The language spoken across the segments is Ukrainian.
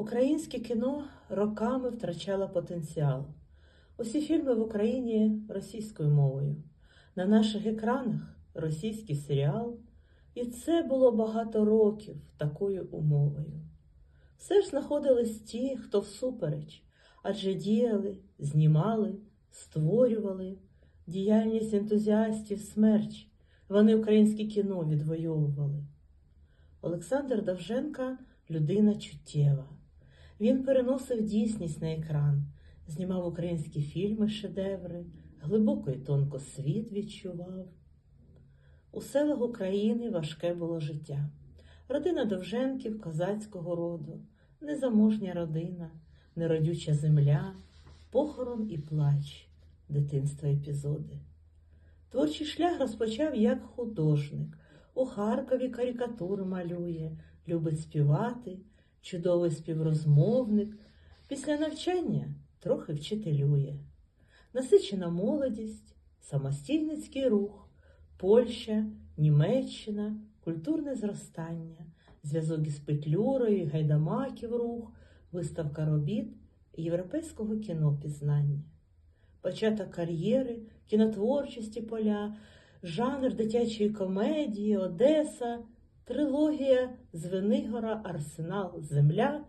Українське кіно роками втрачало потенціал. Усі фільми в Україні російською мовою. На наших екранах російський серіал. І це було багато років такою умовою. Все ж знаходились ті, хто всупереч, адже діяли, знімали, створювали діяльність ентузіастів смерч. Вони українське кіно відвоювали. Олександр Довженка людина чуттєва. Він переносив дійсність на екран, знімав українські фільми, шедеври, глибоко і тонко світ відчував. У селах України важке було життя. Родина Довженків козацького роду, незаможня родина, неродюча земля, похорон і плач, дитинства епізоди. Творчий шлях розпочав як художник. У Харкові карикатури малює, любить співати, чудовий співрозмовник. Після навчання трохи вчителює. Насичена молодість, самостійницький рух, Польща, Німеччина, культурне зростання, зв'язок із Петлюрою, Гайдамаків рух, виставка робіт європейського кінопізнання. Початок кар'єри, кінотворчості поля, жанр дитячої комедії, Одеса, трилогія Звенигора, Арсенал, Земля.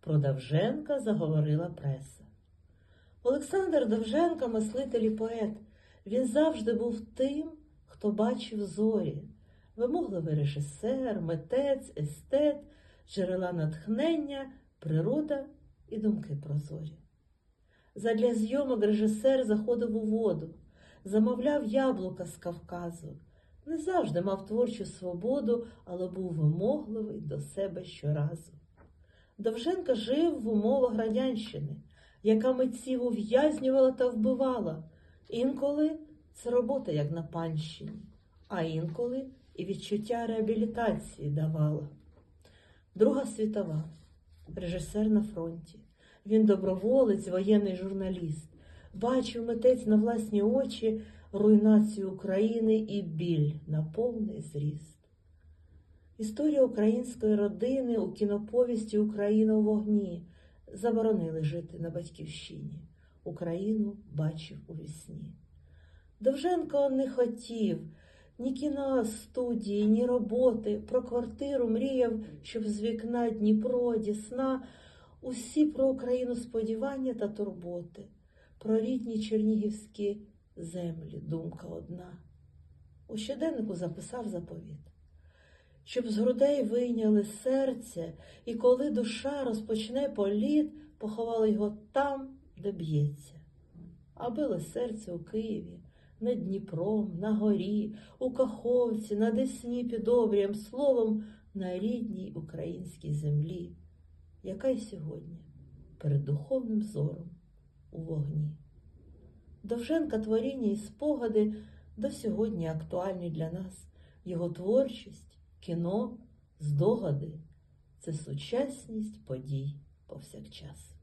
Про Довженка заговорила преса. Олександр Довженко, мислитель і поет, він завжди був тим, хто бачив зорі, вимогливий режисер, митець, естет, джерела натхнення, природа і думки прозорі. Задля зйомок режисер заходив у воду, замовляв яблука з Кавказу. Не завжди мав творчу свободу, але був вимогливий до себе щоразу. Довженко жив в умовах радянщини, яка митців ув'язнювала та вбивала. Інколи це робота, як на панщині, а інколи і відчуття реабілітації давала. Друга світова, режисер на фронті. Він доброволець, воєнний журналіст, бачив митець на власні очі руйнацію України і біль на повний зріст. Історія української родини у кіноповісті Україна у вогні заборонили жити на батьківщині. Україну бачив у вісні. Довженко не хотів ні кіностудії, ні роботи. Про квартиру мріяв, щоб з вікна Дніпро, Дісна, усі про Україну сподівання та турботи, про рідні чернігівські землі, думка одна. У щоденнику записав заповіт, щоб з грудей вийняли серце, і коли душа розпочне політ, поховали його там, де б'ється. А било серце у Києві, над Дніпром, на горі, у Каховці, на Десні під обрієм, словом, на рідній українській землі, яка й сьогодні перед духовним зором у вогні. Довженка творіння і спогади до сьогодні актуальні для нас. Його творчість, кіно, здогади це сучасність подій повсякчас.